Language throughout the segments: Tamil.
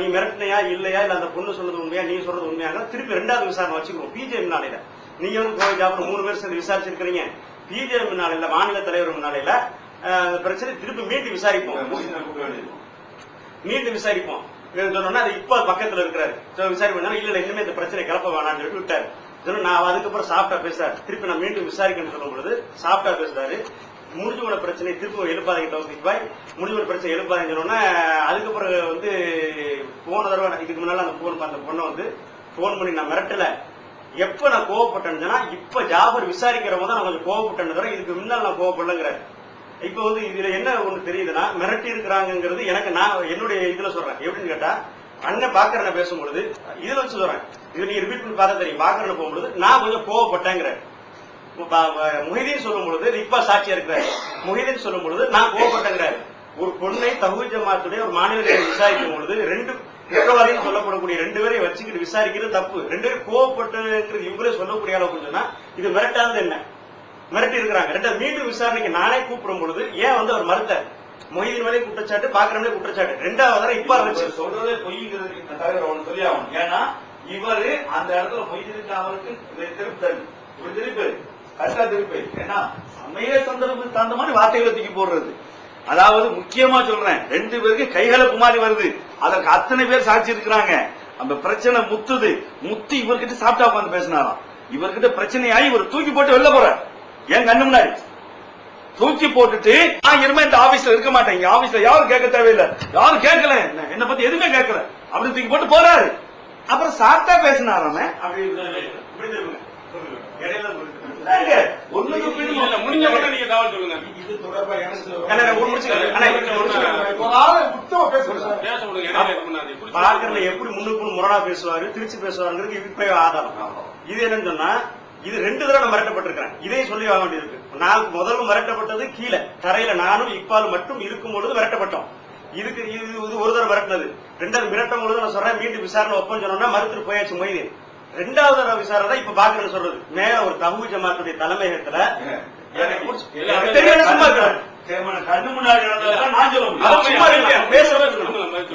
நீ மிரட்டினையா இல்லையா இல்ல அந்த பொண்ணு சொன்னது உண்மையா நீ சொல்றது உண்மையாக திருப்பி ரெண்டாவது விசாரணை வச்சுக்குவோம் பிஜேபி நாளையில. நீங்க வந்து கோவை ஜாபர் மூணு பேர் சேர்ந்து விசாரிச்சிருக்கிறீங்க. பிஜேபி நாளையில மாநில தலைவர் அந்த பிரச்சனை திருப்பி மீண்டும் விசாரிப்போம். மீண்டும் விசாரிப்போம். சொன்னோம்னா அது இப்ப பக்கத்துல இருக்கிறாரு. So, விசாரிப்போம் இல்ல இல்ல இனிமே இந்த பிரச்சனை கிளப்ப வேணாம்னு சொல்லிட்டு விட்டாரு. சொன்னா நான் அதுக்கப்புறம் சாப்பிட்டா பேசுறாரு திருப்பி நான் மீண்டும் விசாரிக்கணும்னு சொல்லும் பொழுது சாப்பிட்டா பேசுறாரு. முடிஞ்சு போன பிரச்சனை திருப்பி எழுப்பாதீங்க தௌசிக் பாய். முடிஞ்சு போன பிரச்சனை எழுப்பாதீங்க சொன்னோன்னா அதுக்கப்புறம் வந்து போன தடவை நான் இதுக்கு முன்னால அந்த போன் அந்த பொண்ணை வந்து போன் பண்ணி நான் மிரட்டல. எப்ப நான் கோவப்பட்டேன்னு இப்ப ஜாபர் விசாரிக்கிற போது நான் கொஞ்சம் கோவப்பட்டேன்னு தவிர இதுக்கு முன்னால் நான் கோவப்படலங்கிறாரு இப்ப வந்து இதுல என்ன ஒண்ணு தெரியுதுன்னா மிரட்டி இருக்கிறாங்கிறது எனக்கு நான் என்னுடைய இதுல சொல்றேன். எப்படின்னு கேட்டா அண்ணன் பாக்கறன பேசும்பொழுது இதுல வச்சு சொல்றேன். இது நீ ரிப்பீட் பண்ணி பார்த்தா தெரியும். பாக்கறன போகும்பொழுது நான் கொஞ்சம் கோவப்பட்டேங்கிற. முஹிதீன் சொல்லும் பொழுது இப்ப சாட்சியா இருக்கிறார் முஹிதீன் சொல்லும் பொழுது நான் கோவப்பட்டேங்கிறார் ஒரு பொண்ணை தகுதி ஜமாத்துடைய ஒரு மாநில விசாரிக்கும் பொழுது ரெண்டு குற்றவாளின்னு சொல்லப்படக்கூடிய ரெண்டு பேரையும் வச்சுக்கிட்டு விசாரிக்கிறது தப்பு. ரெண்டு பேரும் கோவப்பட்டுங்கிறது இவரே சொல்லக்கூடிய அளவுக்கு சொன்னா இது மிரட்டாதது என்ன? மிரட்டி இருக்கிறாங்க ரெண்டாவது மீண்டும் விசாரணைக்கு நானே கூப்பிடும் பொழுது ஏன் வந்து அவர் மறுத்தார்? மொய்தீன் மேலே குற்றச்சாட்டு பாக்குறவனே குற்றச்சாட்டு. ரெண்டாவது தடவை இப்ப ஆரம்பிச்சு. சொல்றதே பொய்ங்கிறது இந்த தலைவர் ஒண்ணு சொல்லி ஆகணும் ஏன்னா இவரு அந்த இடத்துல பொய் திருப்பி அவருக்கு திருப்பி இப்படி திருப்பி கரெக்டா திருப்பி. ஏன்னா சமய சந்தர்ப்பத்துக்கு தகுந்த மாதிரி வார்த்தைகளை தூக்கி போடுறது. அதாவது முக்கியமா சொல்றேன் ரெண்டு பேருக்கு கைகலப்பு மாதிரி வருது. அதற்கு அத்தனை பேர் சாட்சி இருக்கிறாங்க அந்த பிரச்சனை முத்துது முத்து இவர்கிட்ட சாப்பிட்டா உட்காந்து பேசினாராம் இவர்கிட்ட பிரச்சனையாயி இவர் தூக்கி போட்டு வெளில போற என் கண்ணு முன்னாடி தூக்கி போட்டுட்டு நான் இனிமே இந்த ஆபீஸ்ல இருக்க மாட்டேன் இங்க ஆபீஸ்ல யாரும் கேட்க தேவையில்லை யாரும் கேட்கல என்ன என்னை பத்தி எதுவுமே கேட்கல அப்படி தூக்கி போட்டு போறாரு அப்புறம் சாப்பிட்டா பேசினாராம அப்படி இது தொடர்பா எப்படி முன்னுக்கு முன் முரணா பேசுவாரு திருச்சி பேசுவாருங்கிறது இப்ப ஆதாரம். இது என்னன்னு சொன்னா இது ரெண்டு தடவை மிரட்டப்பட்டிருக்கிறேன். இதே சொல்லி ஆக வேண்டியிருக்கு நான் முதல்ல மிரட்டப்பட்டது கீழே. தரையில நானும் இப்பால் மட்டும் இருக்கும் பொழுது மிரட்டப்பட்டோம். இதுக்கு இது இது ஒரு தடவை மிரட்டினது. ரெண்டாவது மிரட்டும் பொழுது நான் சொல்றேன் மீண்டும் விசாரணை ஒப்பம் சொன்னோம்னா மறுத்துட்டு போயாச்சு மொய்தீன். ரெண்டாவது தடவை விசாரணை இப்ப பாக்குறேன்னு சொல்றது. மேல ஒரு தகுதி ஜமாத்துடைய தலைமையகத்துல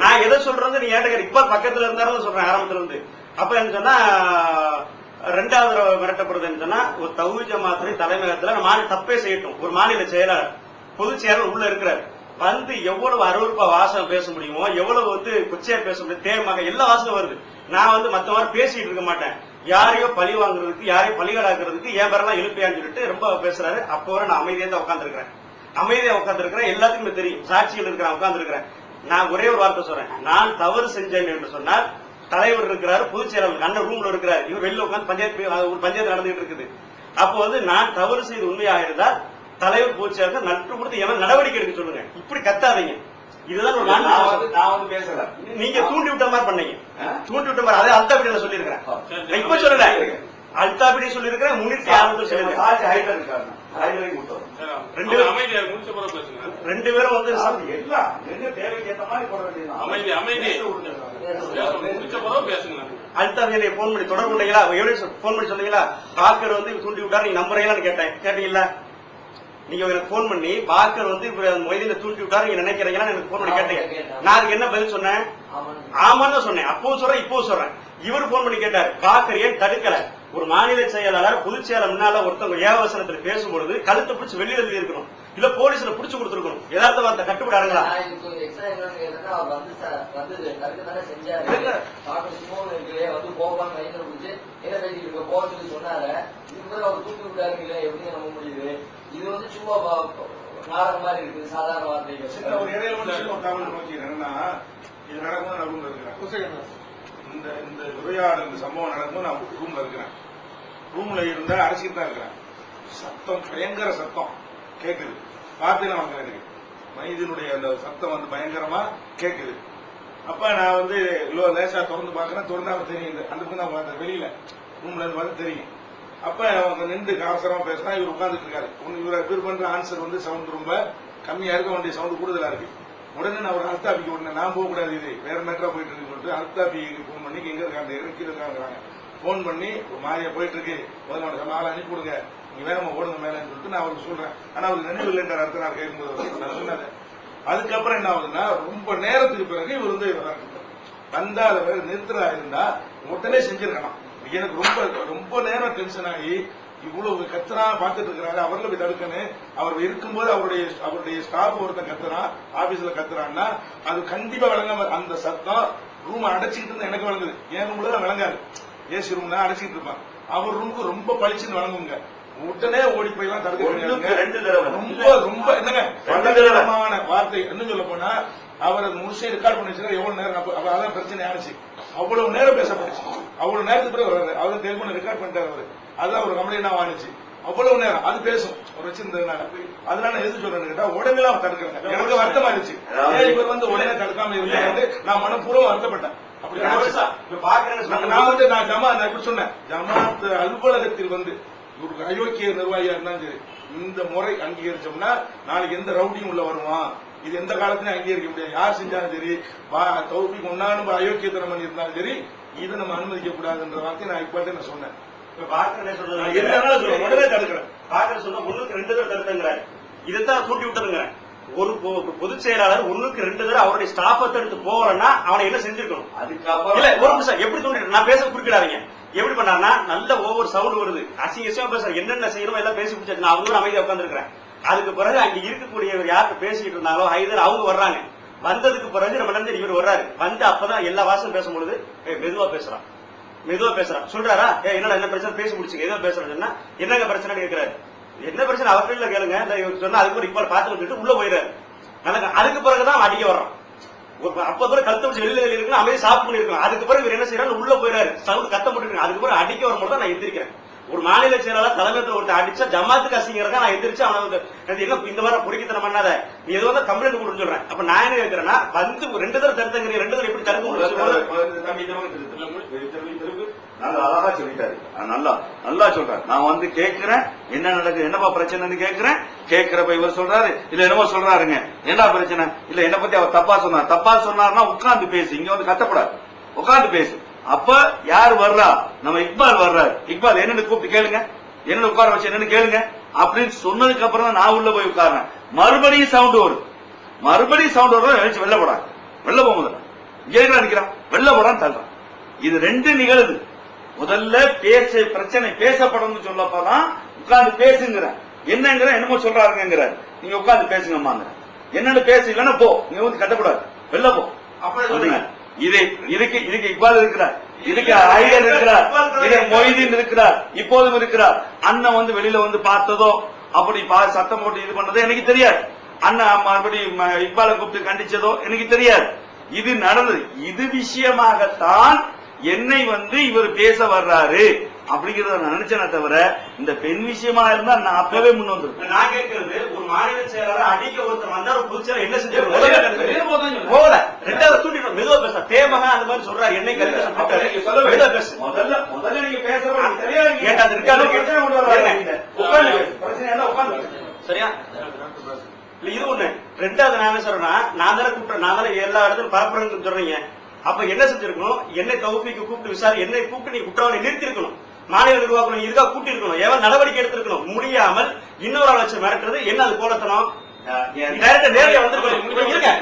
நான் எதை சொல்றது நீ கேட்டு, இப்ப பக்கத்துல இருந்தாலும் சொல்றேன் ஆரம்பத்துல இருந்து. அப்ப என்ன சொன்னா ரெண்டாவது தடவை மிரட்டப்படுதுன்னு சொன்னா ஒரு தகுதி ஜமாத்துறை தலைமையகத்துல மாநில தப்பே செய்யட்டும். ஒரு மாநில செயலாளர் பொதுச் செயலாளர் உள்ள இருக்கிறார். வந்து எவ்வளவு அருவருப்பா வாசகம் பேச முடியுமோ எவ்வளவு வந்து குச்சியா பேச முடியும் தேமாக எல்லா வாசகம் வருது. நான் வந்து மற்றவரை பேசிட்டு இருக்க மாட்டேன். யாரையோ பழி வாங்குறதுக்கு யாரையும் பழிகளாக்குறதுக்கு என் பேரெல்லாம் எழுப்பியான்னு சொல்லிட்டு ரொம்ப பேசுறாரு. அப்போ வரை நான் அமைதியாக தான் உட்காந்துருக்கிறேன் அமைதியாக உட்காந்துருக்கிறேன் எல்லாத்துக்குமே தெரியும். சாட்சிகள் இருக்கிறேன் உட்காந்துருக்கிறேன் நான் ஒரே ஒரு வார்த்தை சொல்றேன். நான் தவறு செஞ்சேன் என்று சொன்னால் தலைவர் இருக்கிறாரு பொதுச் செயலாளர் அண்ணன் ரூம்ல இருக்கிறார். இவர் வெளில உட்காந்து பஞ்சாயத்து ஒரு பஞ்சாயத்து நடந்துகிட்டு இருக்குது. அப்போ வந்து நான் தவறு செய்து உண்மையாக இருந்தால் தலைவர் பொதுச் செயலாளர் நட்டு கொடுத்து எவன் நடவடிக்கை எடுக்க சொல்லுங்க? இப்படி கத்தாதீங்க. இதுதான் நான் வந்து நான் வந்து பேசல. நீங்க தூண்டி விட்ட மாதிரி பண்ணீங்க? தூண்டி விட்ட மாதிரி அதே அல்தாபிடி நான் சொல்லியிருக்கிறேன் இப்ப சொல்லல. அல்தாபிடி சொல்லியிருக்கிறேன் முன்னிட்டு ஆரம்பத்தில் சொல்லியிருக்கேன் சாட்சி ஹைட்ல இருக்காரு ஹைட்லையும் கொடுத்தோம் ரெண்டு ரெண்டு பேரும் வந்து எல்லாம். எங்க தேவைக்கு ஏத்த மாதிரி போட வேண்டியதுதான். அமைதி அமைதி. பேச- முடிச்ச பிறகு பேசுங்க. அல்தாபியை போன் பண்ணி தொடர்பு கொண்டீங்களா? எப்படி போன் பண்ணி சொன்னீங்களா? பாக்கர் வந்து தூண்டி விட்டாரு நீங்க நம்புறீங்களான்னு கேட்டேன். கேட்டீங்களா நீங்க எனக்கு போன் பண்ணி பாக்கர் வந்து இப்ப மொய்தீனை தூண்டி விட்டாரு நீங்க நினைக்கிறீங்களா? எனக்கு போன் பண்ணி கேட்டீங்க நான் அதுக்கு என்ன பதில் சொன்னேன்? ஆமான்னு தான் சொன்னேன். அப்பவும் சொல்றேன் இப்பவும் சொல்றேன். இவர் போன் பண்ணி கேட்டார். பாக்கர் ஏன் தடுக்கல? ஒரு மாநில செயலாளர் பொதுச் முன்னால ஒருத்தவங்க ஏவசனத்துல பேசும்பொழுது கழுத்தை பிடிச்சு வெளியில இருக்கணும் இல்ல போலீஸ்ல பிடிச்சு கொடுத்துருக்கணும். பேசிட்டு இருக்க, போன்னு சொல்லி சொன்னாரு. இது வந்து சும்மா நாடகம் மாதிரி இருக்குது, சாதாரண சின்ன ஒரு வார்த்தைகள். இடையில மட்டும் நோக்கி என்னன்னா இது நடக்கும்போது நான் ரூம்ல இருக்கிறேன். இந்த இந்த உரையாடல் இந்த சம்பவம் நடக்கும்போது நான் ரூம்ல இருக்கிறேன். ரூம்ல இருந்தா அடிச்சுட்டு தான் இருக்கிறேன். சத்தம் பயங்கர சத்தம் கேக்குது வார்த்தையில வாங்க எனக்கு மைதினுடைய அந்த சத்தம் வந்து பயங்கரமா கேக்குது அப்ப நான் வந்து லோ- லேசா திறந்து பாக்குறேன் திறந்தா தெரியும் அந்த பக்கம் தான் பார்த்தேன் வெளியில. ரூம்ல இருந்து பார்த்து தெரியும். அப்ப அவங்க நின்று அவசரமா பேசினா இவர் உட்கார்ந்துட்டு இருக்காரு. இவர் இவர் பண்ற ஆன்சர் வந்து சவுண்ட் ரொம்ப கம்மியா இருக்க வேண்டிய சவுண்ட் கூடுதலா இருக்கு. உடனே நான் ஒரு அல்தாபிக்கு உடனே நான் போக கூடாது இது. வேற மேட்டரா போயிட்டு இருக்கு சொல்லிட்டு அல்தாபிக்கு ஃபோன் பண்ணி எங்க இருக்காங்க இறக்கி இருக்காங்க ஃபோன் பண்ணி ஒரு போயிட்டு இருக்கு. முதல்ல நம்ம ஆளை அனுப்பி கொடுங்க. நீங்க வேகமா ஓடுங்க மேலன்னு சொல்லிட்டு நான் அவருக்கு சொல்றேன். ஆனா அவருக்கு நினைவு இல்லைன்ற அடுத்த நாள் கேட்கும்போது நான் சொன்னது அதுக்கப்புறம் என்ன ஆகுதுன்னா ரொம்ப நேரத்துக்கு பிறகு இவர் வந்து வந்தா அதை வேற இருந்தா உடனே செஞ்சிருக்கலாம். எனக்கு ரொம்ப ரொம்ப நேரம் டென்ஷன் ஆகி இவ்வளவு கத்துறா பார்த்துட்டு இருக்கிறாரு அவர்ல போய் தடுக்கணும் அவர் இருக்கும்போது அவருடைய அவருடைய ஸ்டாஃப் ஒருத்தன் கத்துறான் ஆபீஸ்ல கத்துறான்னா அது கண்டிப்பா விளங்காம அந்த சத்தம் ரூம் அடைச்சிக்கிட்டு இருந்தா எனக்கு விளங்குது. என் ரூம்ல தான் விளங்காது. ஏசி ரூம்ல அடைச்சிக்கிட்டு இருப்பான். அவர் ரூமுக்கு ரொம்ப பளிச்சுன்னு வழங்குங்க உடனே ஓடி போய் எல்லாம் தடுக்க. ரொம்ப ரொம்ப என்னங்க. பலவிதமான வார்த்தை. என்ன சொல்ல போனா அவர் முழுசே ரெக்கார்ட் பண்ணி வச்சிருக்காரு எவ்வளவு நேரம் அதான் பிரச்சனை ஆனிச்சு அவ்வளவு நேரம் பேசப்பட்டுச்சு அவ்வளவு நேரத்துக்கு பிறகு வர்றாரு அவர் டெலிபோன் ரெக்கார்ட் பண்ணிட்டாரு அவரு. அதான் ஒரு கம்ப்ளைண்ட் அவ்வளவு நேரம். அது பேசும். அவர் வச்சிருந்ததுனால அதனால நான் எது சொல்றேன்னு கேட்டா உடனே அவன் தடுக்கிறேன் எனக்கு வருத்தமா இருந்துச்சு. இவர் வந்து உடனே தடுக்காம இருந்தாரு நான் மனப்பூர்வம் வருத்தப்பட்டேன். நான் வந்து நான் ஜமா சொன்னேன். ஜமாத் அலுவலகத்தில் வந்து ஒரு அயோக்கிய நிர்வாகியா இருந்தாலும் சரி இந்த முறை அங்கீகரிச்சோம்னா நாளைக்கு எந்த ரவுடியும் உள்ள வருவான். இது எந்த காலத்திலும் அங்கீகரிக்க முடியாது. யார் செஞ்சாலும் சரி தௌபிக்கு ஒன்னாலும் அயோக்கியத்தனம் பண்ணி இருந்தாலும் சரி இதை நம்ம அனுமதிக்க கூடாதுன்ற வார்த்தையை நான் இப்ப நான் சொன்னேன். உடனே தடுக்கிறேன். பாக்குற சொன்னா ஒண்ணுக்கு ரெண்டு தடவை தடுத்துங்கிறாரு. இதைத்தான் கூட்டி விட்டுருங்கிறேன். ஒரு பொதுச் செயலாளர் ஒண்ணுக்கு ரெண்டு தடவை அவருடைய ஸ்டாஃபை தடுத்து போகலன்னா அவனை என்ன செஞ்சிருக்கணும்? அதுக்கப்புறம் இல்ல ஒரு நிமிஷம். எப்படி தோண்டி நான் பேச குறுக்கிடாதீங்க. எப்படி பண்ணாருன்னா நல்ல ஓவர் சவுண்ட் வருது. அசிங்க அசிங்கமா பேசுற என்னென்ன செய்யணுமோ எல்லாம் பேசி முடிச்சாச்சு. நான் அவங்க அமைதியா உட்காந்துருக்கிறேன் அதுக்கு பிறகு அங்க இருக்கக்கூடியவர் யாருக்கு பேசிட்டு இருந்தாங்களோ ஹைதர் அவங்க வர்றாங்க. வந்ததுக்கு பிறகு நம்ம நந்தர் இவர் வர்றாரு. வந்து அப்பதான் எல்லா வாசலும் பேசும்பொழுது மெதுவா பேசுறான். மெதுவா பேசுறான். சொல்றாரா? ஏ என்னடா என்ன பிரச்சனை? பேசி முடிச்சுங்க ஏதோ பேசுறேன் சொன்னா என்னங்க பிரச்சனை கேட்கிறாரு என்ன பிரச்சனை? அவர்கிட்ட கேளுங்க. இந்த இவர் சொன்னா அதுக்கு ஒரு இப்போ பார்த்து விட்டுட்டு உள்ள போயிடுறாரு. நல்ல அதுக்கு பிறகுதான் அடிக்க வர்றோம் அப்போ அப்ப கூட கழுத்து வச்சு வெளியில இருக்கு அமைதி சாப்பிட்டு பண்ணிருக்கோம் அதுக்கு பிறகு இவர் என்ன செய்யறாரு உள்ள போயிடாரு சவுண்ட் கத்த போட்டுருக்கு அதுக்கு பிறகு அடிக்க வரும்போது தான் நான் எந்திரிக்கிறேன். ஒரு மாநில செயலாளர் தலைமையத்தில் ஒருத்தர் அடிச்சா ஜமாத்து கசிங்கிறத நான் எந்திரிச்சு அவனை என்ன இந்த மாதிரி பொடிக்கத்தனம் பண்ணாத நீ ஏதோ வந்து கம்ப்ளைண்ட் கொடுன்னு சொல்றேன். அப்ப நான் என்ன கேட்கிறேன்னா வந்து ஒரு ரெண்டு தடவை தடுத்தங்க ரெண்டு தடவை எப்படி தடுக்க முடியும்? நல்லா அழகா சொல்லிட்டாரு. நல்லா நல்லா சொல்றாரு. நான் வந்து கேட்கிறேன் என்ன நடக்குது? என்னப்பா பிரச்சனைன்னு கேட்கிறேன் கேட்கிறப்ப இவர் சொல்றாரு இல்ல என்னமோ சொல்றாருங்க. என்ன பிரச்சனை? இல்ல என்ன பத்தி அவர் தப்பா சொன்னார். தப்பா சொன்னார்னா உட்கார்ந்து பேசு. இங்க வந்து கத்தப்படாது உட்கார்ந்து பேசு. அப்ப யார் வர்றா? நம்ம இக்பால் வர்றாரு. இக்பால் என்னன்னு கூப்பிட்டு கேளுங்க. என்ன உட்கார வச்சு என்னன்னு கேளுங்க. அப்படின்னு சொன்னதுக்கு அப்புறம் தான் நான் உள்ள போய் உட்கார்றேன். மறுபடியும் சவுண்ட் வரும் மறுபடியும் சவுண்ட் வரும் எழுச்சி வெளில போடாங்க வெளில போக முதல்ல. இங்க நிக்கிறான். வெளில போடான்னு தள்ளுறான். இது ரெண்டு நிகழுது. முதல்ல பேச பிரச்சனை பேசப்படணும்னு சொல்லப்பதான் உட்கார்ந்து பேசுங்கிற. என்னங்கிற என்னமோ சொல்றாருங்கிற. நீங்க உட்கார்ந்து பேசுங்கம்மாங்க என்னன்னு பேசு இல்லைன்னா போ. நீங்க வந்து கட்டக்கூடாது. வெளில போ. அப்படிங்க. இது இதுக்கு இதுக்கு இக்பால் இருக்கிறார். இதுக்கு ஐயர் இருக்கிறார். இது மொய்தீன் இருக்கிறார். இப்போதும் இருக்கிறார். அண்ணன் வந்து வெளியில வந்து பார்த்ததோ அப்படி பா- சத்தம் போட்டு இது பண்ணதோ எனக்கு தெரியாது. அண்ணன் மறுபடியும் ம- இக்பாலை கூப்பிட்டு கண்டிச்சதோ எனக்கு தெரியாது. இது நடந்தது. இது விஷயமாகத்தான் என்னை வந்து இவர் பேச வர்றாரு. அப்படிங்கறத நான் நினைச்சேனே தவிர இந்த பெண் விஷயமா இருந்தா நான் அப்பவே முன் வந்துருப்பேன் நான் கேட்கிறது ஒரு மாநில செயலாளர் அடிக்க ஒருத்தர் வந்தா ஒரு என்ன சொல்றேன். போகல ரெண்டாவது தூண்டிட்டு மெதுவா பேச. தேமகா அந்த மாதிரி சொல்றாரு. என்னை சொல்லிட்டாரு மெதுவா. பேசு. முதல்ல முதல்ல நீங்க. ஏன்டா அது இருக்காது? இன்னும் பிரச்சனை உட்கார்ந்து பேசு. சரியா? இல்ல இது ஒண்ணு. ரெண்டாவது நான் என்ன சொல்றேன்னா நான் தானே கூப்பிட்டேன் நான் தானே எல்லா இடத்துலயும் பரப்புறேன்னு சொல்றீங்க. அப்ப என்ன செஞ்சிருக்கணும்? என்னை தௌஃபிக்கு கூப்பிட்டு விசாரி என்னை கூப்பிட்டு நீ குற்றவாளி நிறுத்தி இருக்கணும் மாநில நிர்வாகம் இதுக்காக கூட்டி இருக்கணும் ஏதாவது நடவடிக்கை எடுத்திருக்கணும். முடியாமல் இன்னொரு ஆள் வச்சு மிரட்டுறது என்ன அது போலத்தனம்? டைரக்டா நேரடியா வந்திருக்கணும். வந்துருங்க.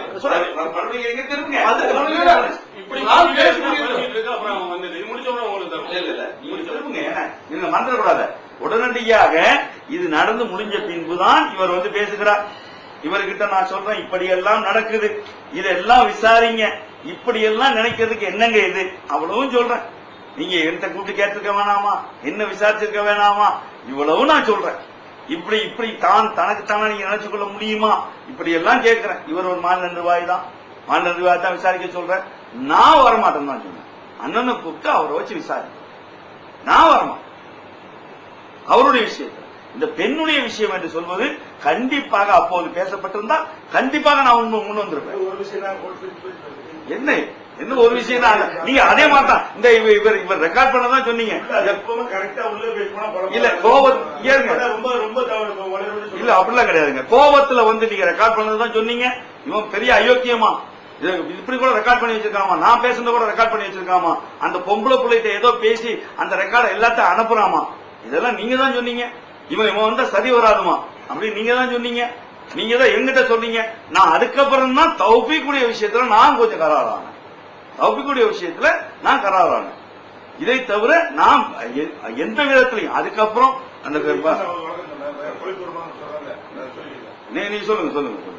இப்படி அப்புறம் அவன் வந்து இது முடிச்ச உடனே உங்களுக்கு தரும். இல்ல, இல்ல, நீங்க திரும்புங்க. ஏன்னா, நீங்க மறந்துடக்கூடாது. உடனடியாக இது நடந்து முடிஞ்ச பின்புதான் இவர் வந்து பேசுகிறார். இவர்கிட்ட நான் சொல்றேன் இப்படியெல்லாம் நடக்குது. இதெல்லாம் விசாரிங்க. இப்படியெல்லாம் நினைக்கிறதுக்கு என்னங்க இது? அவ்வளவும் சொல்றேன். நீங்க என்கிட்ட கூப்பிட்டு கேட்டிருக்க வேணாமா? என்ன விசாரிச்சிருக்க வேணாமா? இவ்வளவும் நான் சொல்றேன். இப்படி இப்படி தான் தனக்குத்தானே நீங்க நினைச்சு கொள்ள முடியுமா? இப்படி எல்லாம் கேட்கிறேன். இவர் ஒரு மாநில நிர்வாகி தான். மாநில நிர்வாகி தான் விசாரிக்க சொல்றேன். நான் வரமாட்டேன்னு தான் சொன்னேன். அண்ணனை கூப்பிட்டு அவரை வச்சு விசாரிக்க நான் வரமாட்டேன். அவருடைய விஷயம். இந்த பெண்ணுடைய விஷயம் என்று சொல்வது கண்டிப்பாக அப்போது பேசப்பட்டிருந்தால் கண்டிப்பாக நான் முன் வந்திருப்பேன். என்ன? என்ன ஒரு விஷயம் தான் நீங்க அதே மாதிரி தான் இந்த இவ- இவர் இவர் ரெக்கார்ட் பண்ணதான் சொன்னீங்க. எப்பவுமே கரெக்டா உள்ள இல்ல. கோபம். ரொம்ப ரொம்ப இல்ல அப்படிலாம் கிடையாதுங்க. கோபத்துல வந்து நீங்க ரெக்கார்ட் பண்ணதான் சொன்னீங்க. இவன் பெரிய அயோக்கியமா. இது இப்படி கூட ரெக்கார்ட் பண்ணி வச்சிருக்காமா? நான் பேசுனத கூட ரெக்கார்ட் பண்ணி வச்சிருக்காமா? அந்த பொம்பளை பிள்ளைகிட்ட ஏதோ பேசி அந்த ரெக்கார்டை எல்லாத்தையும் அனுப்புறாமா? இதெல்லாம் நீங்க தான் சொன்னீங்க. இவன் இவன் வந்தா சரி வராதுமா? அப்படி நீங்க தான் சொன்னீங்க. நீங்க தான் எங்கிட்ட சொன்னீங்க. நான் அதுக்கப்புறம் தான் தௌபிக்குடைய விஷயத்துல நான் கொஞ்சம் கராரானேன். தௌபிக்குடைய விஷயத்துல நான் கராரானேன் இதை தவிர நாம் எந்த விதத்திலையும் அதுக்கப்புறம் அந்த. நீ- சொல்லுங்க சொல்லுங்க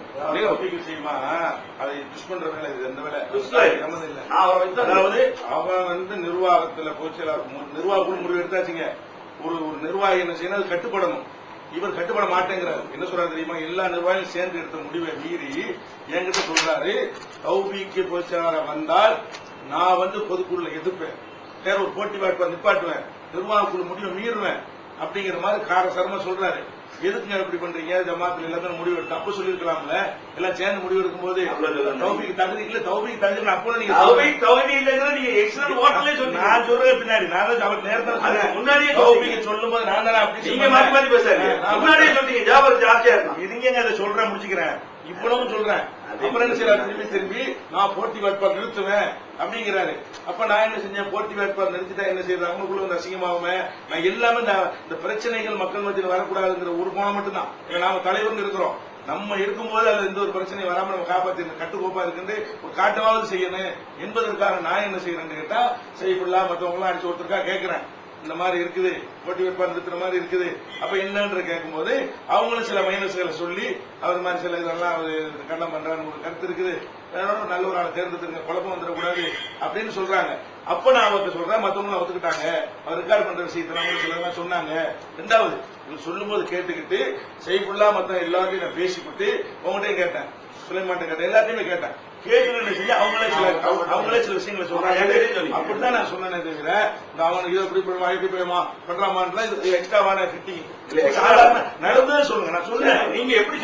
அவன் வந்து நிர்வாகத்துல மு- நிர்வாக முடிவு எடுத்தாச்சுங்க. ஒரு ஒரு நிர்வாகி என்ன செய்யணும்? அது கட்டுப்படணும். இவர் கட்டுப்பட மாட்டேங்கிறார். என்ன சொல்றாரு தெரியுமா? எல்லா நிர்வாகியும் சேர்ந்து எடுத்த முடிவை மீறி என்கிட்ட சொல்றாரு தௌபிக்கு பொதுச்செயலாளர் வந்தால் நான் வந்து பொதுக்குழுல எதிர்ப்பேன். வேற ஒரு போட்டி வாய்ப்பை நிப்பாட்டுவேன். நிர்வாக குழு முடிவை மீறுவேன். அப்படிங்கிற மாதிரி காரசரமா சொல்றாரு. எதுக்குங்க இப்படி பண்றீங்க? ஜமாத்துல எல்லாத்தையும் முடிவு அப்ப சொல்லிருக்கலாம்ல எல்லாம் சேர்ந்து முடிவு அவ்வளவு இல்ல. தௌபிக்கு தகுதி இல்ல தௌபிக்கு தகுதி அப்போ நீங்க தௌபிக் தகுதி இல்லைங்கிறது நீங்க எக்ஸலன்ட் ஓட்டலே சொன்னீங்க நான் சொல்றது பின்னாடி. நான் தான் அவர் நேரத்தில் முன்னாடியே தௌபிக்கு சொல்லும் போது நான் தானே அப்படி நீங்க மாத்தி மாத்தி பேசாதீங்க. முன்னாடியே சொன்னீங்க ஜாபர் ஜாஸ்தியா இருக்கும் இருங்க அதை சொல்றேன் முடிச்சுக்கிறேன்? இவ்வளவும் சொல்றேன். அப்புறம் திரும்பி திரும்பி நான் போட்டி வேட்பாளர் நிறுத்துவேன் அப்படிங்கிறாரு. அப்ப நான் என்ன செஞ்சேன்? போட்டி வேட்பாளர் நிறுத்திட்டா என்ன செய்யறது அவங்களுக்குள்ள வந்து அசிங்கமாகுமே? நான் எல்லாமே இந்த இந்த பிரச்சனைகள் மக்கள் மத்தியில் வரக்கூடாதுங்கிற ஒரு கோணம் மட்டும்தான். நாம தலைவர்னு இருக்கிறோம். நம்ம இருக்கும்போது அதுல எந்த ஒரு பிரச்சனையும் வராம நம்ம காப்பாத்தி கட்டுக்கோப்பா இருக்கு ஒரு காட்டவாவது செய்யணும். என்பதற்காக நான் என்ன செய்யறேன்னு கேட்டா செய்யப்படலா மற்றவங்க எல்லாம் அடிச்சு ஒருத்தருக்கா கேட்கிறேன் இந்த மாதிரி இருக்குது போட்டி வைப்பா நிறுத்துற மாதிரி இருக்குது. அப்ப என்னன்ற கேட்கும்போது அவங்களும் சில மைனஸ்களை சொல்லி அவர் மாதிரி சில இதெல்லாம் அவர் கண்டம் பண்றாரு ஒரு கருத்து இருக்குது. நல்ல ஒரு ஆளை தேர்ந்தெடுத்துருங்க குழப்பம் வந்துடக்கூடாது அப்படின்னு சொல்றாங்க. அப்ப நான் அவர்கிட்ட சொல்றேன் மத்தவங்களும் ஒத்துக்கிட்டாங்க. அவர் ரெக்கார்ட் பண்ற விஷயத்தை அவங்க சிலதெல்லாம் சொன்னாங்க. ரெண்டாவது இவர் சொல்லும்போது கேட்டுக்கிட்டு செய்ஃபுல்லா மத்த எல்லாத்தையும் நான் பேசிக்கிட்டு உங்ககிட்டயும் கேட்டேன். சுலைமான்ட்ட கேட்டேன் எல்லாத்தையுமே கேட்டேன். என்ன செய்ய அவங்களே சில அவங்க- அவங்களே சில விஷயங்களை சொல்றாங்க. அப்படித்தான் நான் சொன்னேனே தவிர இதை எப்படி பண்ணுவா எப்படி பண்ணுமா பண்றாமான்ற இது எக்ஸ்ட்ராவான ஃபிட்டிங் சொல்லுங்க. நான் சொல்றேன் நீங்க எப்படி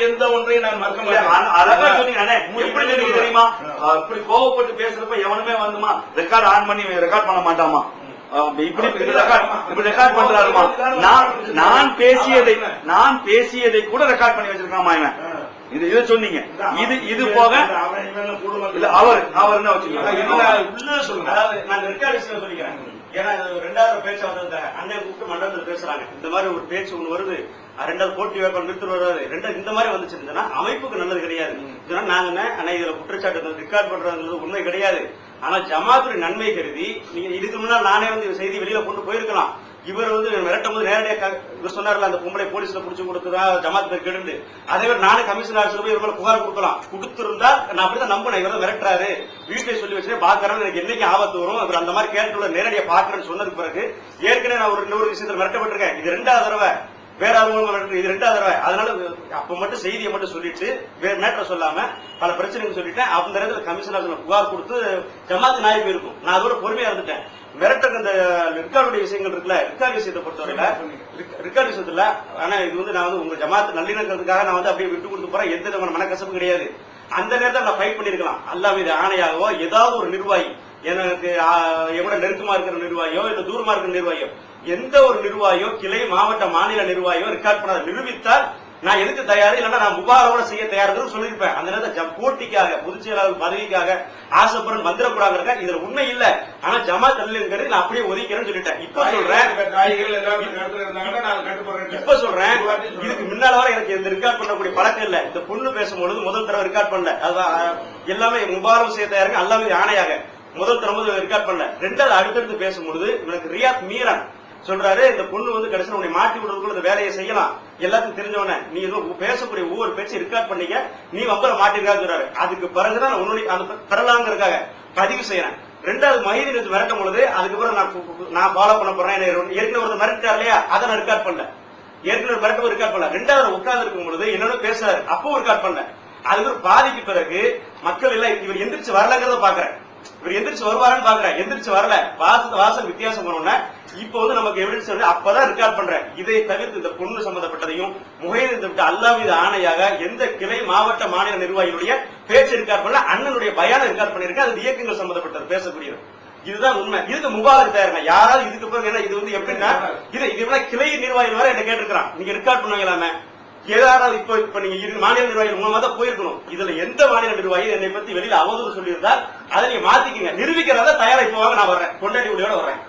எந்த ஒன்றையும் நான் மறக்க அழ- அழகா சொன்னீங்க எப்படி தெரியுமா? இப்படி கோவப்பட்டு பேசுறப்ப எவனுமே வந்துமா? ரெக்கார்ட் ஆன் பண்ணி ரெக்கார்ட் பண்ண மாட்டாமா? இப்படி இப்படி ரெக்கார்ட் இப்படி ரெக்கார்ட் பண்றாருமா? நான் நான் பேசியதை நான் பேசியதை கூட ரெக்கார்ட் பண்ணி வச்சிருக்காமா இவன்? இது இதை சொன்னீங்க. இது இது போக இல்ல அவர் அவர் என்ன வச்சுக்கீங்க ஏன்னா ரெண்டாவது பேச்சு வந்தது அண்ணன் கூப்பிட்டு மண்டபத்தில் பேசுறாங்க. இந்த மாதிரி ஒரு பேச்சு ஒண்ணு வருது. ரெண்டாவது போட்டி வேட்பாளர் நிறுத்தம் ரெண்டாவது இந்த மாதிரி வந்துச்சுன்னா அமைப்புக்கு நல்லது கிடையாது. இதனால நாங்க என்ன அண்ணா இதுல குற்றச்சாட்டு ரெக்கார்ட் பண்றதுங்கிறது உண்மை கிடையாது. ஆனா ஜமாத்துடைய நன்மை கருதி நீங்க இதுக்கு முன்னால் நானே வந்து செய்தி வெளியில கொண்டு போயிருக்கலாம். இவர் வந்து மிரட்டும் போது நேரடியாக இவர் சொன்னார்ல அந்த பொம்பளை போலீஸ்ல புடிச்சு கொடுத்ததா ஜமாத் பேர் கெடுண்டு அதே மாதிரி நானே கமிஷனர் ஆஃபீஸ்ல போய் இவர் புகார் கொடுக்கலாம். கொடுத்திருந்தா நான் அப்படிதான் நம்பினேன். இவர் மிரட்டுறாரு. வீட்டை சொல்லி வச்சு பாக்குறேன் எனக்கு என்னைக்கு ஆபத்து வரும்? இவர் அந்த மாதிரி கேரக்டர்ல நேரடியாக பாக்குறேன்னு சொன்னதுக்கு பிறகு ஏற்கனவே நான் ஒரு இன்னொரு விஷயத்துல மிரட்டப்பட்டிருக்கேன். இது ரெண்டாவது தடவை. வேற அலுவலகம் இது ரெண்டாவது தடவை. அதனால அப்ப மட்டும் செய்தியை மட்டும் சொல்லிட்டு வேற மேட்டரை சொல்லாம பல பிரச்சனைகள் சொல்லிட்டேன். அந்த நேரத்தில் கமிஷன் புகார் கொடுத்து ஜமாத்து நாய் போயிருக்கும். நான் அதோட பொறுமையா இருந்துட்டேன். மிரட்டல் இந்த ரெக்கார்டுடைய விஷயங்கள் இருக்குல்ல ரெக்கார்டு விஷயத்தை பொறுத்தவரையில ரெக்கார்டு விஷயத்துல ஆனா இது வந்து நான் வந்து உங்க ஜமாத்து நல்லிணக்கிறதுக்காக நான் வந்து அப்படியே விட்டு கொடுத்து போறேன். எந்த விதமான மனக்கசப்பு கிடையாது. அந்த நேரத்தில் நான் ஃபைட் பண்ணிருக்கலாம் அல்லா மீது ஆணையாகவோ ஏதாவது ஒரு நிர்வாகி எனக்கு எவ்வளவு எவ்வளோ நெருக்கமா இருக்கிற நிர்வாகியோ இல்ல தூரமா இருக்கிற நிர்வாகியோ எந்த ஒரு நிர்வாகியோ கிளை மாவட்ட மாநில நிர்வாகியோ ரெக்கார்ட் பண்ணாத நிரூபித்தால் நான் எதுக்கு தயார்? இல்லைன்னா நான் முபாரவோட செய்ய தயார் சொல்லியிருப்பேன். அந்த நேரத்தில் ஜம் போட்டிக்காக பொதுச் செயலாளர் பதவிக்காக ஆசைப்படுறேன் வந்துடக்கூடாதுங்க இதுல உண்மை இல்ல. ஆனா ஜமாத் நல்லிங்கிறது நான் அப்படியே ஒதுக்கிறேன்னு சொல்லிட்டேன். இப்ப சொல்றேன். இப்ப சொல்றேன். இதுக்கு முன்னால வர எனக்கு இந்த ரெக்கார்ட் பண்ணக்கூடிய பழக்கம் இல்ல. இந்த பொண்ணு பேசும்பொழுது முதல் தடவை ரெக்கார்ட் பண்ணல. அதான் அஹ், எல்லாமே முபாரக் செய்ய தயாருங்க எல்லாமே ஆணையாக. முதல் தடவை ரெக்கார்ட் பண்ணல. ரெண்டாவது அடுத்தடுத்து பேசும்பொழுது எனக்கு ரியாத் மீரன் சொல்றாரு இந்த பொண்ணு வந்து கடைசியில் உன்னை மாட்டி விடுறதுக்குள்ள இந்த வேலையை செய்யலாம். எல்லாத்தையும் தெரிஞ்சவன நீ எதுவும் பேசக்கூடிய ஒவ்வொரு பேச்சு ரெக்கார்ட் பண்ணீங்க நீ வம்பல மாட்டிருக்கான்னு சொல்றாரு. அதுக்கு பிறகுதான் உன்னுடைய அந்த பெறலாங்கிறதுக்காக பதிவு செய்யறேன் ரெண்டாவது மகிழ்ச்சி நேற்று மிரட்டும் பொழுது அதுக்கப்புறம் நான் நான் ஃபாலோ பண்ண போறேன். என்னை ஏற்கனவே ஒருத்தர் மிரட்டார் இல்லையா? அதை நான் ரெக்கார்ட் பண்ணல. ஏற்கனவே மிரட்டும் ரெக்கார்ட் பண்ணல. ரெண்டாவது உட்கார்ந்து இருக்கும் பொழுது என்னோட பேசுறாரு. அப்பவும் ரெக்கார்ட் பண்ணல. அதுக்கு ஒரு பாதிக்கு பிறகு மக்கள் எல்லாம் இவர் எந்திரிச்சு வரலங்கிறத பாக்குறேன். இவர் எந்திரிச்சு வருவாருன்னு பாக்குறேன். எந்திரிச்சு வரல. வாசல் வாசல் வித்தியாசம் பண்ணோம்னா இப்ப வந்து நமக்கு எவிடன்ஸ் வந்து அப்பதான் ரெக்கார்ட் பண்றேன். இதை தவிர்த்து இந்த பொண்ணு சம்பந்தப்பட்டதையும் முகையில் விட்டு அல்லாவித ஆணையாக எந்த கிளை மாவட்ட மாநில நிர்வாகிகளுடைய பேச்சு ரெக்கார்ட் பண்ணல அண்ணனுடைய பயான ரெக்கார்ட் பண்ணிருக்கேன் அது இயக்கங்கள் சம்பந்தப்பட்டது பேசக்கூடியது. இதுதான் உண்மை. இதுக்கு முபாரக் தயாருங்க. யாராவது இதுக்கு பிறகு என்ன இது வந்து எப்படின்னா இது இது விட கிளை நிர்வாகிகள் வர என்ன கேட்டிருக்கிறான். நீங்க ரெக்கார்ட் பண்ணுவீங்களாமே ஏதாவது இப்ப இப்ப நீங்க இரு மாநில நிர்வாகிகள் மூலமா தான் போயிருக்கணும். இதுல எந்த மாநில நிர்வாகி என்னை பத்தி வெளியில அவதூறு சொல்லியிருந்தால் அதை நீங்க மாத்திக்கங்க. நிரூபிக்கிறதா தயாரா இப்போ வாங்க நான் வர்றேன். கொண்டாடி உடையோட வர்றேன்.